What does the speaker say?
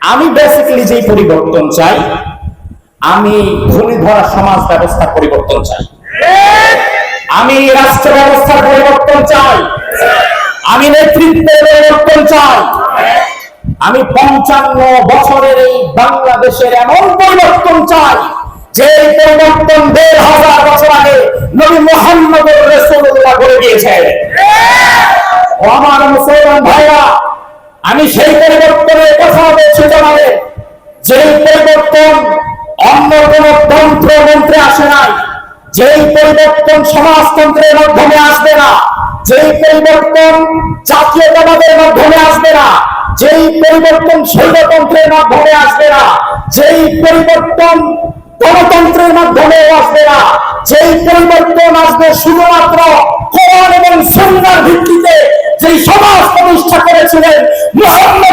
আমি বেসিক্যালি যেই পরিবর্তন চাই, আমি ধনী ধরা সমাজ ব্যবস্থার পরিবর্তন চাই। আমি রাষ্ট্র ব্যবস্থার পরিবর্তন চাই। আমি নেতৃত্বের পরিবর্তন চাই। আমি পঞ্চান্ন বছরের এই বাংলাদেশের এমন পরিবর্তন চাই যে পরিবর্তন দেড় হাজার বছর আগে নবী মোহাম্মদ রসুল্লাহ করে দিয়েছে আমার মুসলমান ভাইরা, আমি সেই জানাবে যেই পরিবর্তন অন্য কোন তন্ত্র মন্ত্রে আসে নাই, যেই পরিবর্তন সমাজতন্ত্রের মাধ্যমে আসবে না, যেই পরিবর্তন জাতীয়তাবাদের মাধ্যমে আসবে না, যেই পরিবর্তন শৈলতন্ত্রের মাধ্যমে আসবে না, যেই পরিবর্তন গণতন্ত্রের মাধ্যমে আসবে না, যেই পরিবর্তন আসবে শুধুমাত্র কোরআন এবং সুন্নাহর ভিত্তিতে যেই সমাজ প্রতিষ্ঠা করেছিলেন রাসূলুল্লাহ